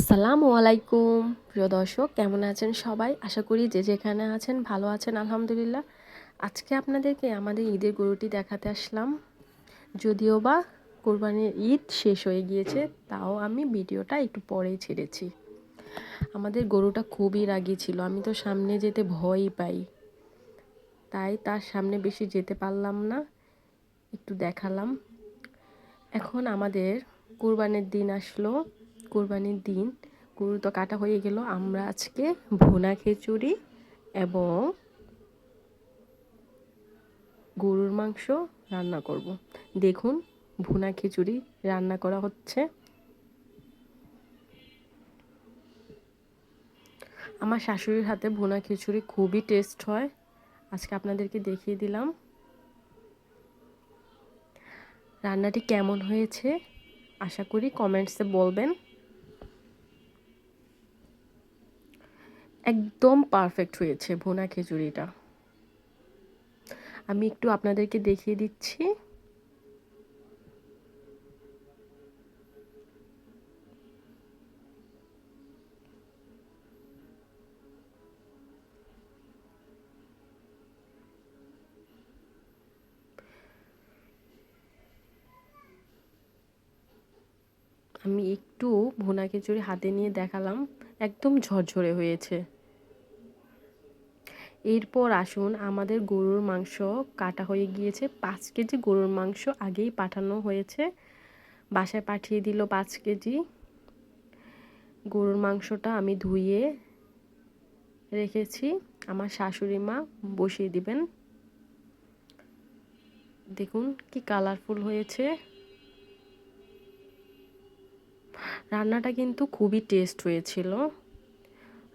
আসসালামু আলাইকুম। প্রিয় দর্শক, কেমন আছেন সবাই? আশা করি যে যেখানে আছেন ভালো আছেন, আলহামদুলিল্লাহ। আজকে আপনাদেরকে আমাদের ঈদের গরুটি দেখাতে আসলাম। যদিও বা কোরবানির ঈদ শেষ হয়ে গিয়েছে, তাও আমি ভিডিওটা একটু পরেই ছেড়েছি। আমাদের গরুটা খুবই রাগি ছিল, আমি তো সামনে যেতে ভয়ই পাই। তাই তার সামনে বেশি যেতে পারলাম না, একটু দেখালাম। এখন আমাদের কোরবানির দিন আসলো। কোরবানির দিন। গরু তো কাটা হয়ে গেল। আমরা আজকে ভুনা খিচুড়ি এবং গরুর মাংস রান্না করব। দেখুন, ভুনা খিচুড়ি রান্না করা হচ্ছে। আমার শাশুড়ির হাতে ভুনা খিচুড়ি খুবই টেস্ট হয়। আজকে আপনাদেরকে দেখিয়ে দিলাম। রান্নাটি কেমন হয়েছে, আশা করি কমেন্টসে বলবেন। একদম পারফেক্ট হয়েছে ভুনা খিচুড়িটা। আমি একটু আপনাদেরকে দেখিয়ে দিচ্ছি। আমি একটু ভুনা খিচুড়ি হাতে নিয়ে দেখালাম, একদম ঝরঝরে হয়েছে। এরপর আসুন, আমাদের গরুর মাংস কাটা হয়ে গিয়েছে। পাঁচ কেজি গরুর মাংস আগেই পাঠানো হয়েছে। বাসায় পাঠিয়ে দিল পাঁচ কেজি। গরুর মাংসটা আমি ধুয়ে রেখেছি। আমার শাশুড়ি মা বসিয়ে দিবেন। দেখুন কি কালারফুল হয়েছে। রান্নাটা কিন্তু খুবই টেস্ট হয়েছিল।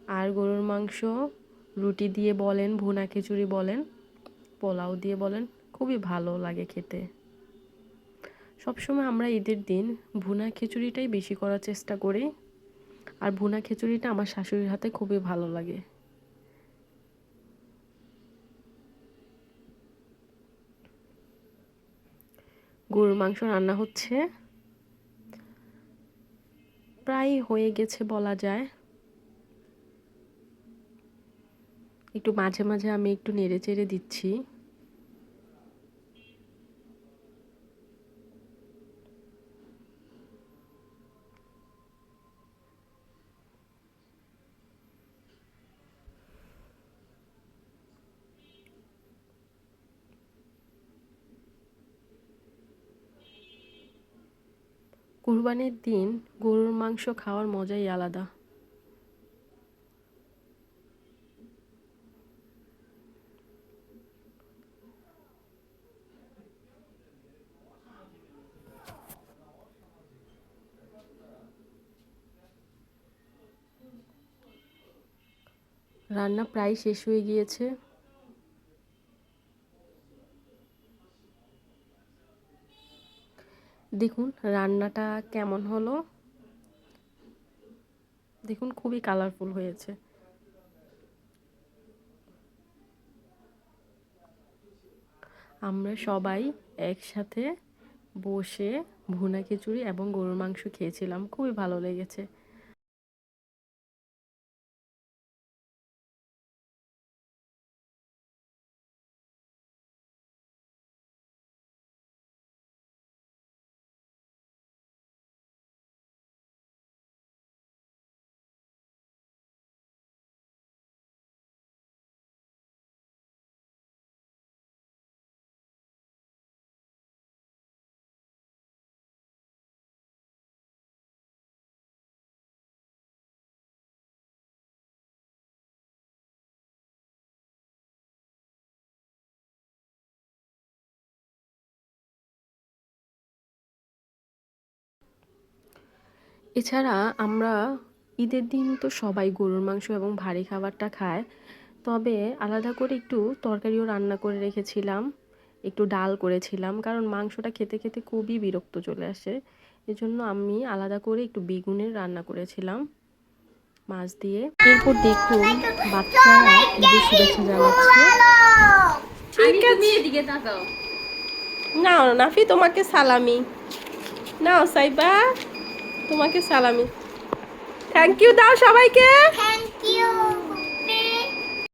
আর গরুর মাংস রুটি দিয়ে বলেন, ভুনা খিচুড়ি বলেন, পোলাও দিয়ে বলেন, খুবই ভালো লাগে খেতে। সবসময় আমরা ঈদের দিন ভুনা খিচুড়িটাই বেশি করার চেষ্টা করি। আর ভুনা খিচুড়িটা আমার শাশুড়ির হাতে খুবই ভালো লাগে। গরুর মাংস রান্না হচ্ছে প্রায় হয়ে গেছে বলা যায়। একটু মাঝে মাঝে আমি একটু নেড়ে চেড়ে দিচ্ছি। কুরবানির দিন গরুর মাংস খাওয়ার মজাই আলাদা। রান্না প্রায় শেষ হয়ে গিয়েছে। দেখুন, রান্নাটা কেমন হলো? দেখুন, খুবই কালারফুল হয়েছে। আমরা সবাই একসাথে বসে ভুনা খিচুড়ি এবং গরুর মাংস খেয়েছিলাম। খুবই ভালো লেগেছে। এছাড়া আমরা ঈদের দিন তো সবাই গরুর মাংস এবং ভারী খাবারটা খায় তবে আলাদা করে একটু তরকারিও রান্না করে রেখেছিলাম একটু ডাল করেছিলাম কারণ মাংসটা খেতে খেতে খুবই বিরক্ত চলে আসে। এজন্য আমি আলাদা করে একটু বেগুনের রান্না করেছিলাম মাছ দিয়ে। এরপর দেখুন বাচ্চারা ঈদের শুভেচ্ছা জানাচ্ছে। ঠিক আছে। নাও নাফি তোমাকে সালামি। নাও সাইবা। তোমাকে সালামি। থ্যাংক ইউ দাও সবাইকে। Thank you